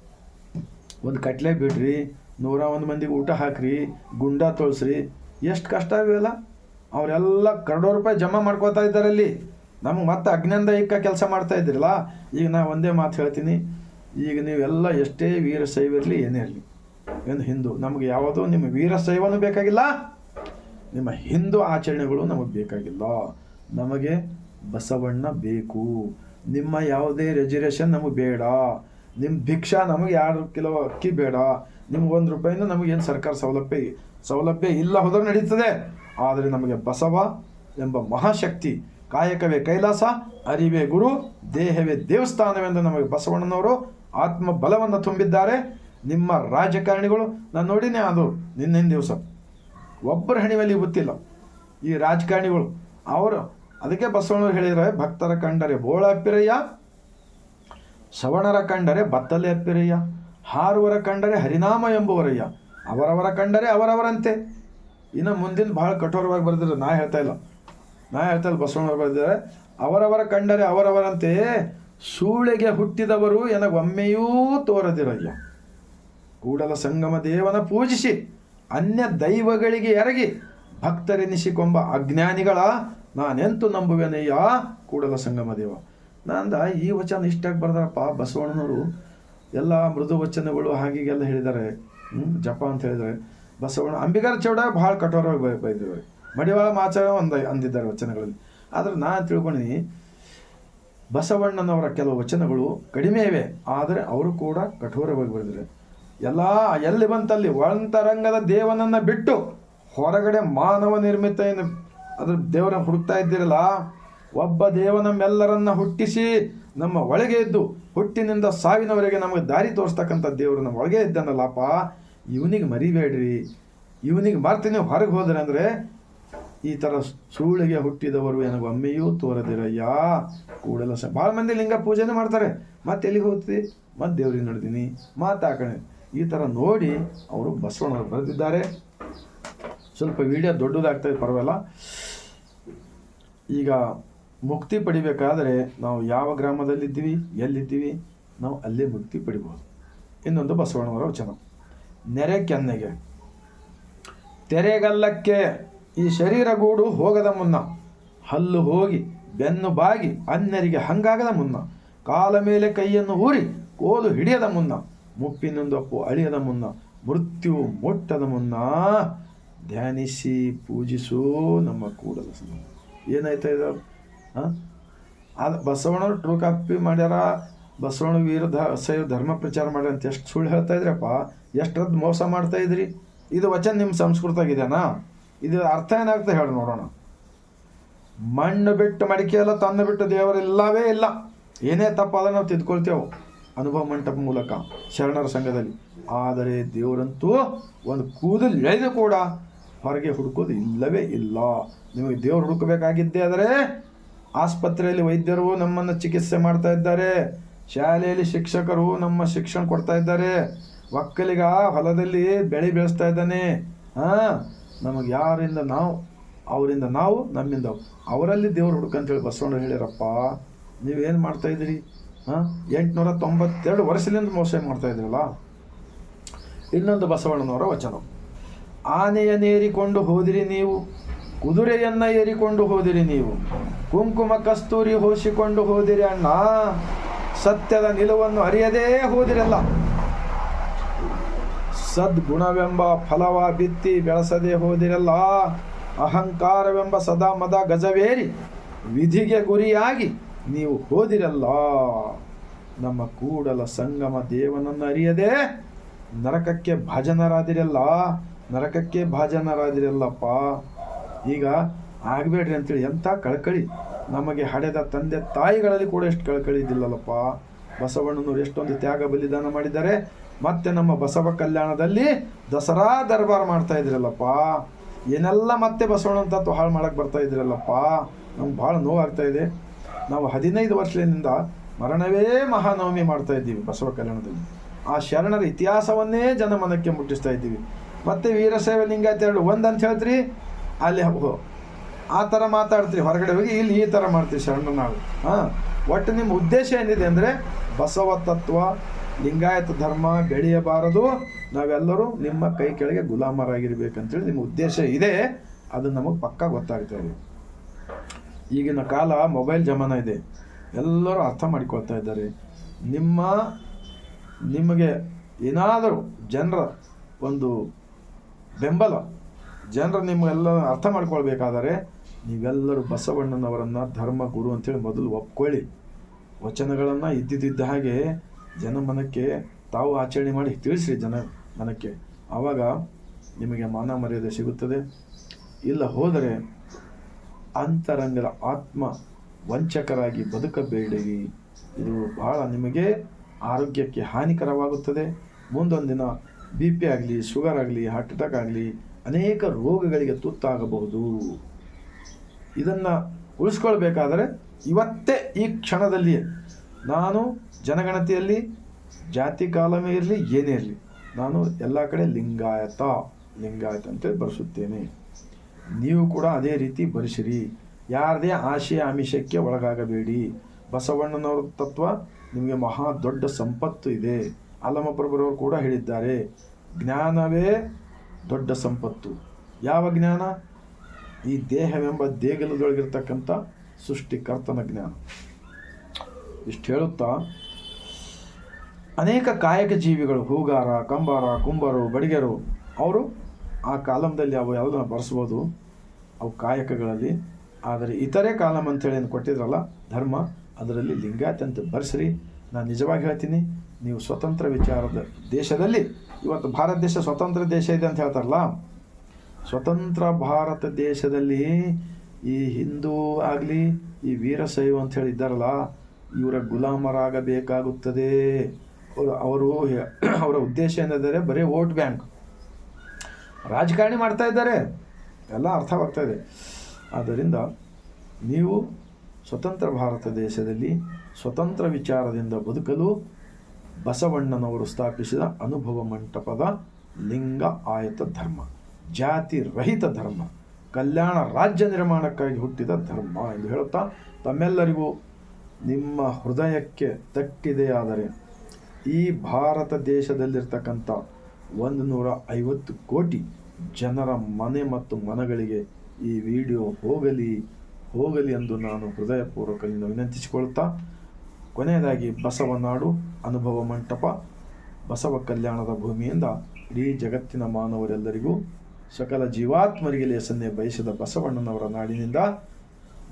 ಒಂದು ಕಟ್ಲೆ ಬಿಡ್ರಿ, ನೂರ ಒಂದು ಮಂದಿಗೆ ಊಟ ಹಾಕ್ರಿ, ಗುಂಡ ತೋಳ್ಸ್ರಿ. ಎಷ್ಟು ಕಷ್ಟ ಇವೆಲ್ಲ ಅವರೆಲ್ಲ ಕರೋಡೋ ರೂಪಾಯಿ ಜಮಾ ಮಾಡ್ಕೋತಾ ಇದ್ದಾರೆ ಅಲ್ಲಿ. ನಮ್ಗೆ ಮತ್ತೆ ಅಜ್ಞಾನದಾಯಕ ಕೆಲಸ ಮಾಡ್ತಾ ಇದ್ರಲ್ಲ? ಈಗ ನಾ ಒಂದೇ ಮಾತು ಹೇಳ್ತೀನಿ. ಈಗ ನೀವೆಲ್ಲ ಎಷ್ಟೇ ವೀರಶೈವ ಇರಲಿ, ಏನೇ ಇರಲಿ. ಏನು ಹಿಂದೂ, ನಮಗೆ ಯಾವುದೋ ನಿಮ್ಮ ವೀರಶೈವನೂ ಬೇಕಾಗಿಲ್ಲ. ನಿಮ್ಮ ಹಿಂದೂ ಆಚರಣೆಗಳು ನಮಗೆ ಬೇಕಾಗಿಲ್ಲ. ನಮಗೆ ಬಸವಣ್ಣ ಬೇಕು. ನಿಮ್ಮ ಯಾವುದೇ ರೆಜರ್ವೇಷನ್ ನಮಗೆ ಬೇಡ. ನಿಮ್ಮ ಭಿಕ್ಷಾ ನಮಗೆ ಎರಡು ಕಿಲೋ ಅಕ್ಕಿ ಬೇಡ. ನಿಮ್ಗೆ ಒಂದು ರೂಪಾಯಿಂದ ನಮಗೇನು ಸರ್ಕಾರ ಸೌಲಭ್ಯ ಸೌಲಭ್ಯ ಇಲ್ಲ ಹೋದ್ರೆ ನಡೀತದೆ. ಆದರೆ ನಮಗೆ ಬಸವ ಎಂಬ ಮಹಾಶಕ್ತಿ, ಕಾಯಕವೇ ಕೈಲಾಸ, ಅರಿವೇ ಗುರು, ದೇಹವೇ ದೇವಸ್ಥಾನವೆಂದು ನಮಗೆ ಬಸವಣ್ಣನವರು ಆತ್ಮ ಬಲವನ್ನು ತುಂಬಿದ್ದಾರೆ. ನಿಮ್ಮ ರಾಜಕಾರಣಿಗಳು, ನಾನು ನೋಡಿನೇ ಅದು ನಿನ್ನಿನ ದಿವಸ. ಒಬ್ಬರ ಹಣಿವಲ್ಲಿ ಗೊತ್ತಿಲ್ಲ. ಈ ರಾಜಕಾರಣಿಗಳು, ಅವರು ಅದಕ್ಕೆ ಬಸವಣ್ಣ ಹೇಳಿದರೆ, ಭಕ್ತರ ಕಂಡರೆ ಬೋಳ ಅಪ್ಪಿರಯ್ಯ ಶ್ರವಣರ ಕಂಡರೆ ಬತ್ತಲೆ ಅಪ್ಪಿರಯ್ಯ, ಹಾರುವರ ಕಂಡರೆ ಹರಿನಾಮ ಎಂಬುವರಯ್ಯ, ಅವರವರ ಕಂಡರೆ ಅವರವರಂತೆ. ಇನ್ನು ಮುಂದಿನ ಭಾಳ ಕಠೋರವಾಗಿ ಬರೆದಿದ್ರು ನಾ ಹೇಳ್ತಾ ಇಲ್ಲ. ನಾ ಹೇಳ್ತಾ ಇಲ್ಲ ಬಸವಣ್ಣವ್ರು ಬರೆದಿದ್ದಾರೆ ಅವರವರ ಕಂಡರೆ ಅವರವರಂತೆ, ಸೂಳೆಗೆ ಹುಟ್ಟಿದವರು ಒಮ್ಮೆಯೂ ತೋರದಿರಯ್ಯ. ಕೂಡಲ ಸಂಗಮ ದೇವನ ಪೂಜಿಸಿ, ಅನ್ಯ ದೈವಗಳಿಗೆ ಎರಗಿ, ಭಕ್ತರೆನಿಸಿಕೊಂಬ ಅಜ್ಞಾನಿಗಳ ನಾನೆಂತು ನಂಬುವೆನಯ್ಯ ಕೂಡಲ ಸಂಗಮ ದೇವ? ನಂದ ಈ ವಚನ ಇಷ್ಟಾಗಿ ಬರ್ದಾರಪ್ಪ ಬಸವಣ್ಣನವರು ಎಲ್ಲ ಮೃದು ವಚನಗಳು ಹಾಗೀಗೆಲ್ಲ ಹೇಳಿದ್ದಾರೆ. ಜಪ ಅಂತ ಹೇಳಿದ್ದಾರೆ. ಬಸವಣ್ಣ ಅಂಬಿಗರ ಚೌಡ ಭಾಳ ಕಠೋರವಾಗಿ ಬೈ ಮಡಿವಾಳ ಮಾಚಾರ ಒಂದು ಅಂದಿದ್ದಾರೆ ವಚನಗಳಲ್ಲಿ. ಆದ್ರೆ ನಾನು ತಿಳ್ಕೊಂಡಿನಿ, ಬಸವಣ್ಣನವರ ಕೆಲವು ವಚನಗಳು ಕಡಿಮೆ ಇವೆ. ಆದರೆ ಅವರು ಕೂಡ ಕಠೋರವಾಗಿ ಬರೆದಿದ್ದಾರೆ. ಎಲ್ಲ ಎಲ್ಲಿ ಬಂತಲ್ಲಿ ಒಳಂತರಂಗದ ದೇವನನ್ನ ಬಿಟ್ಟು ಹೊರಗಡೆ ಮಾನವ ನಿರ್ಮಿತ ಏನು ಅದ್ರ ದೇವರ ಹುಡುಕ್ತಾ ಇದ್ದೀರಲ್ಲ, ಒಬ್ಬ ದೇವ ನಮ್ಮೆಲ್ಲರನ್ನ ಹುಟ್ಟಿಸಿ ನಮ್ಮ ಒಳಗೆ ಇದ್ದು ಹುಟ್ಟಿನಿಂದ ಸಾವಿನವರೆಗೆ ನಮಗೆ ದಾರಿ ತೋರಿಸ್ತಕ್ಕಂಥ ದೇವರು ನಮ್ಮ ಒಳಗೆ ಇದ್ದಾನಲ್ಲಪ್ಪ. ಇವನಿಗೆ ಮರಿಬೇಡ್ರಿ. ಇವನಿಗೆ ಮರ್ತೀನಿ ಹೊರಗೆ ಹೋದ್ರೆ ಅಂದರೆ ಈ ಥರ ಸೂಳಿಗೆ ಹುಟ್ಟಿದವರು ನನಗೆ ಒಮ್ಮೆಯೂ ತೋರದಿರಯ್ಯ. ಕೂಡಲ ಸ ಭಾಳ ಮಂದಿ ಲಿಂಗ ಪೂಜೆನೇ ಮಾಡ್ತಾರೆ. ಮತ್ತೆ ಎಲ್ಲಿಗೆ ಹೋಗ್ತೀವಿ ಮತ್ತೆ ದೇವ್ರಿಗೆ ನೋಡ್ತೀನಿ. ಮಾತಾಕಣೆ ಈ ಥರ ನೋಡಿ ಅವರು ಬಸವಣ್ಣವ್ರು ಬರೆದಿದ್ದಾರೆ. ಸ್ವಲ್ಪ ವಿಡಿಯೋ ದೊಡ್ಡದಾಗ್ತದೆ ಪರವಾಗಿಲ್ಲ. ಈಗ ಮುಕ್ತಿ ಪಡಿಬೇಕಾದರೆ ನಾವು ಯಾವ ಗ್ರಾಮದಲ್ಲಿದ್ದೀವಿ, ಎಲ್ಲಿದ್ದೀವಿ? ನಾವು ಅಲ್ಲೇ ಮುಕ್ತಿ ಪಡಿಬೋದು. ಇನ್ನೊಂದು ಬಸವಣ್ಣವರ ವಚನ. ನೆರೆ ಕೆನ್ನೆಗೆ. ತೆರೆಗಲ್ಲಕ್ಕೆ ಈ ಶರೀರಗೂಡು ಹೋಗದ ಮುನ್ನ, ಹಲ್ಲು ಹೋಗಿ ಬೆನ್ನು ಬಾಗಿ ಅನ್ಯರಿಗೆ ಹಂಗಾಗದ ಮುನ್ನ, ಕಾಲ ಮೇಲೆ ಕೈಯನ್ನು ಊರಿ ಕೋಲು ಹಿಡಿಯದ ಮುನ್ನ ಮುಪ್ಪಿನೊಂದಪ್ಪು ಅಳಿಯದ ಮುನ್ನ, ಮೃತ್ಯು ಮುಟ್ಟದ ಮುನ್ನ ಧ್ಯಾನಿಸಿ ಪೂಜಿಸೋ ನಮ್ಮ ಕೂಡಲ ಏನಾಯ್ತಾ ಇದು? ಹಾಂ? ಅದು ಬಸವಣ್ಣವ್ರು ಟ್ರೂ ಕಾಪಿ ಮಾಡ್ಯಾರ ಬಸವಣ್ಣ ವೀರ ಶೈವ ಧರ್ಮ ಪ್ರಚಾರ ಮಾಡ್ಯಾರ ಅಂತ ಎಷ್ಟು ಸುಳ್ಳು ಹೇಳ್ತಾ ಇದ್ರಪ್ಪ. ಎಷ್ಟರದ್ದು ಮೋಸ ಮಾಡ್ತಾ ಇದ್ರಿ? ಇದು ವಚನ ನಿಮ್ಮ ಸಂಸ್ಕೃತಾಗಿದೆನಾ ಇದು ಅರ್ಥ ಏನಾಗ್ತದೆ ಹೇಳಿ ನೋಡೋಣ. ಮಣ್ಣು ಬಿಟ್ಟು ಮಡಿಕೆ ಎಲ್ಲ ತನ್ನ ಬಿಟ್ಟು ದೇವರಿಲ್ಲವೇ ಇಲ್ಲ. ಏನೇ ತಪ್ಪಾದ ನಾವು ತಿದ್ಕೊಳ್ತೇವೆ. ಅನುಭವ ಮಂಟಪ ಮೂಲಕ ಶರಣರ ಸಂಘದಲ್ಲಿ. ಆದರೆ ದೇವರಂತೂ ಒಂದು ಕೂದಲು ಎಳೆದು ಕೂಡ ಹೊರಗೆ ಹುಡುಕೋದು ಇಲ್ಲವೇ ಇಲ್ಲ. ನಿಮಗೆ ದೇವರು ಹುಡುಕಬೇಕಾಗಿದ್ದೇ ಆದರೆ ಆಸ್ಪತ್ರೆಯಲ್ಲಿ ವೈದ್ಯರು ನಮ್ಮನ್ನು ಚಿಕಿತ್ಸೆ ಮಾಡ್ತಾ ಇದ್ದಾರೆ. ಶಾಲೆಯಲ್ಲಿ ಶಿಕ್ಷಕರು ನಮ್ಮ ಶಿಕ್ಷಣ ಕೊಡ್ತಾ ಇದ್ದಾರೆ. ಒಕ್ಕಲಿಗ ಹೊಲದಲ್ಲಿ ಬೆಳೆ ಬೆಳೆಸ್ತಾ ಇದ್ದಾನೆ. ಹಾಂ, ನಮಗೆ ಯಾರಿಂದ ನಾವು, ಅವರಿಂದ ನಾವು, ನಮ್ಮಿಂದ ಅವ್ರು. ಅವರಲ್ಲಿ ದೇವರು ಹುಡುಕಂತೇಳಿ ಬಸವಣ್ಣ ಹೇಳಿರಪ್ಪ ನೀವೇನು ಮಾಡ್ತಾ ಇದ್ದೀರಿ? ಹಾಂ, ಎಂಟುನೂರ ತೊಂಬತ್ತೆರಡು ವರ್ಷದಿಂದ ಮೋಸ ಮಾಡ್ತಾ ಇದ್ರಲ್ಲ ಇನ್ನೊಂದು ಬಸವಣ್ಣನವರ ವಚನ. ಆನೆಯನ್ನೇರಿಕೊಂಡು ಹೋದಿರಿ ನೀವು, ಕುದುರೆಯನ್ನ ಏರಿಕೊಂಡು ಹೋದಿರಿ ನೀವು, ಕುಂಕುಮ ಕಸ್ತೂರಿ ಹೋಸಿಕೊಂಡು ಹೋದಿರಿ ಅಣ್ಣ. ಸತ್ಯದ ನಿಲುವನ್ನು ಅರಿಯದೇ ಹೋದಿರಲ್ಲ. ಸದ್ಗುಣವೆಂಬ ಫಲವ ಬಿತ್ತಿ ಬೆಳೆಸದೆ ಹೋದಿರಲ್ಲ. ಅಹಂಕಾರವೆಂಬ ಸದಾ ಮದ ಗಜವೇರಿ, ವಿಧಿಗೆ ಗುರಿಯಾಗಿ ನೀವು ಹೋದಿರಲ್ಲ. ನಮ್ಮ ಕೂಡಲ ಸಂಗಮ ದೇವನನ್ನು ಅರಿಯದೆ ನರಕಕ್ಕೆ ಭಾಜನರಾದಿರಲ್ಲ. ನರಕಕ್ಕೆ ಭಾಜನರಾದಿರಲ್ಲಪ್ಪ. ಈಗ ಆಗಬೇಡ್ರಿ ಅಂತೇಳಿ ಎಂಥ ಕಳಕಳಿ. ನಮಗೆ ಹಡೆದ ತಂದೆ ತಾಯಿಗಳಲ್ಲಿ ಕೂಡ ಎಷ್ಟು ಕಳಕಳಿ ಇದ್ದಿಲ್ಲಲ್ಲಪ್ಪ. ಬಸವಣ್ಣನವರು ಎಷ್ಟೊಂದು ತ್ಯಾಗ ಬಲಿದಾನ ಮಾಡಿದ್ದಾರೆ. ಮತ್ತೆ ನಮ್ಮ ಬಸವ ಕಲ್ಯಾಣದಲ್ಲಿ ದಸರಾ ದರ್ಬಾರ್ ಮಾಡ್ತಾ ಇದ್ರಲ್ಲಪ್ಪ. ಏನೆಲ್ಲ ಮತ್ತೆ ಬಸವಣ್ಣನ ತತ್ವ ಹಾಳು ಮಾಡಕ್ಕೆ ಬರ್ತಾ ಇದ್ರಲ್ಲಪ್ಪ. ನಮ್ಗೆ ಭಾಳ ನೋವಾಗ್ತಾ ಇದೆ. ನಾವು ಹದಿನೈದು ವರ್ಷದಿಂದ ಮರಣವೇ ಮಹಾನವಮಿ ಮಾಡ್ತಾ ಇದ್ದೀವಿ ಬಸವ ಕಲ್ಯಾಣದಲ್ಲಿ. ಆ ಶರಣರ ಇತಿಹಾಸವನ್ನೇ ಜನಮನಕ್ಕೆ ಮುಟ್ಟಿಸ್ತಾ ಇದ್ದೀವಿ. ಮತ್ತೆ ವೀರಶೈವ ಲಿಂಗಾಯತ ಎರಡು ಒಂದು ಅಂತ ಹೇಳ್ತೀರಿ, ಅಲ್ಲಿ ಆ ಥರ ಮಾತಾಡ್ತೀರಿ, ಹೊರಗಡೆ ಹೋಗಿ ಇಲ್ಲಿ ಈ ಥರ ಮಾಡ್ತೀವಿ ಶರಣ ನಾವು. ಹಾಂ. ಒಟ್ಟು ನಿಮ್ಮ ಉದ್ದೇಶ ಏನಿದೆ ಅಂದರೆ ಬಸವ ತತ್ವ, ಲಿಂಗಾಯತ ಧರ್ಮ ಬೆಳೆಯಬಾರದು. ನಾವೆಲ್ಲರೂ ನಿಮ್ಮ ಕೈ ಕೆಳಗೆ ಗುಲಾಮರಾಗಿರ್ಬೇಕಂತೇಳಿ ನಿಮ್ಮ ಉದ್ದೇಶ ಇದೆ. ಅದು ನಮಗೆ ಪಕ್ಕಾ ಗೊತ್ತಾಗ್ತಾ ಇದೆ ಈಗಿನ ಕಾಲ ಮೊಬೈಲ್ ಜಮಾನ ಇದೆ. ಎಲ್ಲರೂ ಅರ್ಥ ಮಾಡಿಕೊಳ್ತಾ ಇದ್ದಾರೆ. ನಿಮ್ಮ, ನಿಮಗೆ ಏನಾದರೂ ಜನರ ಒಂದು ಬೆಂಬಲ. ಜನರು ನಿಮ್ಮೆಲ್ಲ ಅರ್ಥ ಮಾಡ್ಕೊಳ್ಬೇಕಾದರೆ ನೀವೆಲ್ಲರೂ ಬಸವಣ್ಣನವರನ್ನು ಧರ್ಮ ಗುರು ಅಂತೇಳಿ ಮೊದಲು ಒಪ್ಕೊಳ್ಳಿ. ವಚನಗಳನ್ನು ಇದ್ದಿದ್ದ ಹಾಗೆ ಜನಮನಕ್ಕೆ ತಾವು ಆಚರಣೆ ಮಾಡಿ ತಿಳಿಸ್ರಿ ಜನ ಮನಕ್ಕೆ. ಆವಾಗ ನಿಮಗೆ ಮಾನ ಮರ್ಯಾದೆ ಸಿಗುತ್ತದೆ. ಇಲ್ಲ ಹೋದರೆ ಅಂತರಂಗದ ಆತ್ಮ ವಂಚಕರಾಗಿ ಬದುಕಬೇಡಿ. ಇದು ಬಹಳ ನಿಮಗೆ ಆರೋಗ್ಯಕ್ಕೆ ಹಾನಿಕರವಾಗುತ್ತದೆ. ಮುಂದೊಂದು ದಿನ ಬಿ ಪಿ ಆಗಲಿ, ಶುಗರ್ ಆಗಲಿ ಹಾರ್ಟ್ ಅಟ್ಯಾಕ್ ಆಗಲಿ ಅನೇಕ ರೋಗಗಳಿಗೆ ತುತ್ತಾಗಬಹುದು. ಇದನ್ನು ಉಳಿಸ್ಕೊಳ್ಬೇಕಾದರೆ ಇವತ್ತೇ ಈ ಕ್ಷಣದಲ್ಲಿಯೇ ನಾನು ಜನಗಣತಿಯಲ್ಲಿ, ಜಾತಿ ಕಾಲಮೇ ಇರಲಿ, ಏನೇ ಇರಲಿ, ನಾನು ಎಲ್ಲ ಕಡೆ ಲಿಂಗಾಯತ ಲಿಂಗಾಯತ ಅಂತೇಳಿ ಬರೆಸುತ್ತೇನೆ. ನೀವು ಕೂಡ ಅದೇ ರೀತಿ ಬರೆಸಿರಿ. ಯಾರದೇ ಆಶಯ ಆಮಿಷಕ್ಕೆ ಒಳಗಾಗಬೇಡಿ. ಬಸವಣ್ಣನವರ ತತ್ವ ನಿಮಗೆ ಮಹಾ ದೊಡ್ಡ ಸಂಪತ್ತು ಇದೆ. ಅಲ್ಲಮಪ್ರಭುರವರು ಕೂಡ ಹೇಳಿದ್ದಾರೆ, ಜ್ಞಾನವೇ ದೊಡ್ಡ ಸಂಪತ್ತು. ಯಾವ ಜ್ಞಾನ? ಈ ದೇಹವೆಂಬ ದೇಗಲದೊಳಗಿರ್ತಕ್ಕಂಥ ಸೃಷ್ಟಿಕರ್ತನ ಜ್ಞಾನ. ಇಷ್ಟು ಹೇಳುತ್ತಾ, ಅನೇಕ ಕಾಯಕ ಜೀವಿಗಳು, ಹೂಗಾರ, ಕಂಬಾರ, ಕುಂಬರು, ಬಡಿಗೆರು, ಅವರು ಆ ಕಾಲಂದಲ್ಲಿ ಅವು ಯಾವುದನ್ನು ಬರೆಸ್ಬೋದು ಅವು ಕಾಯಕಗಳಲ್ಲಿ. ಆದರೆ ಇತರೆ ಕಾಲಂ ಅಂತೇಳಿ ಏನು ಕೊಟ್ಟಿದ್ರಲ್ಲ, ಧರ್ಮ, ಅದರಲ್ಲಿ ಲಿಂಗಾಯತ ಅಂತ ಬರೆಸ್ರಿ, ನಾನು ನಿಜವಾಗಿ ಹೇಳ್ತೀನಿ ನೀವು ಸ್ವತಂತ್ರ ವಿಚಾರದ ದೇಶದಲ್ಲಿ, ಇವತ್ತು ಭಾರತ ದೇಶ ಸ್ವತಂತ್ರ ದೇಶ ಇದೆ ಅಂತ ಹೇಳ್ತಾರಲ್ಲ? ಸ್ವತಂತ್ರ ಭಾರತ ದೇಶದಲ್ಲಿ ಈ ಹಿಂದೂ ಆಗಲಿ, ಈ ವೀರಶೈವ ಅಂತ ಹೇಳಿದ್ದಾರಲ್ಲ ಇವರ ಗುಲಾಮರಾಗಬೇಕಾಗುತ್ತದೆ. ಅವರು ಅವರು ಉದ್ದೇಶ ಏನಿದ್ದಾರೆ ಬರೀ ವೋಟ್ ಬ್ಯಾಂಕ್. ರಾಜಕಾರಣಿ ಮಾಡ್ತಾ ಇದ್ದಾರೆ. ಎಲ್ಲ ಅರ್ಥವಾಗ್ತಾ ಇದೆ. ಆದ್ದರಿಂದ ನೀವು ಸ್ವತಂತ್ರ ಭಾರತ ದೇಶದಲ್ಲಿ ಸ್ವತಂತ್ರ ವಿಚಾರದಿಂದ ಬದುಕಲು ಬಸವಣ್ಣನವರು ಸ್ಥಾಪಿಸಿದ ಅನುಭವ ಮಂಟಪದ ಲಿಂಗ ಆಯತ ಧರ್ಮ, ಜಾತಿ ರಹಿತ ಧರ್ಮ, ಕಲ್ಯಾಣ ರಾಜ್ಯ ನಿರ್ಮಾಣಕ್ಕಾಗಿ ಹುಟ್ಟಿದ ಧರ್ಮ ಎಂದು ಹೇಳುತ್ತಾ ತಮ್ಮೆಲ್ಲರಿಗೂ ನಿಮ್ಮ ಹೃದಯಕ್ಕೆ ತಟ್ಟಿದೆಯಾದರೆ ಈ ಭಾರತ ದೇಶದಲ್ಲಿರ್ತಕ್ಕಂಥ ಒಂದು ನೂರ ಐವತ್ತು ಕೋಟಿ ಜನರ ಮನೆ ಮತ್ತು ಮನಗಳಿಗೆ ಈ ವಿಡಿಯೋ ಹೋಗಲಿ ಹೋಗಲಿ ಎಂದು ನಾನು ಹೃದಯಪೂರ್ವಕದಿಂದ ವಿನಂತಿಸಿಕೊಳ್ಳುತ್ತಾ ಕೊನೆಯದಾಗಿ ಬಸವನಾಡು ಅನುಭವ ಮಂಟಪ, ಬಸವ ಕಲ್ಯಾಣದ ಭೂಮಿಯಿಂದ ಇಡೀ ಜಗತ್ತಿನ ಮಾನವರೆಲ್ಲರಿಗೂ ಸಕಲ ಜೀವಾತ್ಮರಿಗೆ ಲೇಸನ್ನೇ ಬಯಸಿದ ಬಸವಣ್ಣನವರ ನಾಡಿನಿಂದ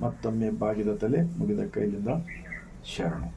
ಮತ್ತೊಮ್ಮೆ ಬಾಗಿದ ತಲೆ ಮುಗಿದ ಕೈಲಿಂದ ಶರಣು.